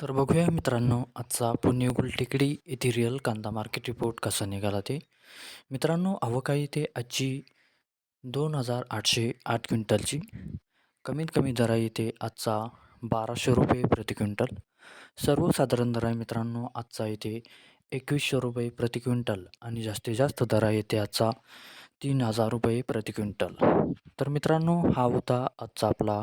तर बघूया मित्रांनो आजचा पुणे गुलटेकडी येथे रिअल कांदा मार्केट रिपोर्ट कसा निघाला ते. मित्रांनो आवक आहे आजची दोन हजार आठशे आठ क्विंटलची. कमीत कमी दरा आहे इथे आजचा बाराशे रुपये प्रति क्विंटल. सर्वसाधारण दर आहे मित्रांनो आजचा इथे एकवीसशे रुपये प्रति क्विंटल आणि जास्तीत जास्त दर आहे आजचा तीन हजार रुपये प्रति क्विंटल. तर मित्रांनो हा होता आजचा आपला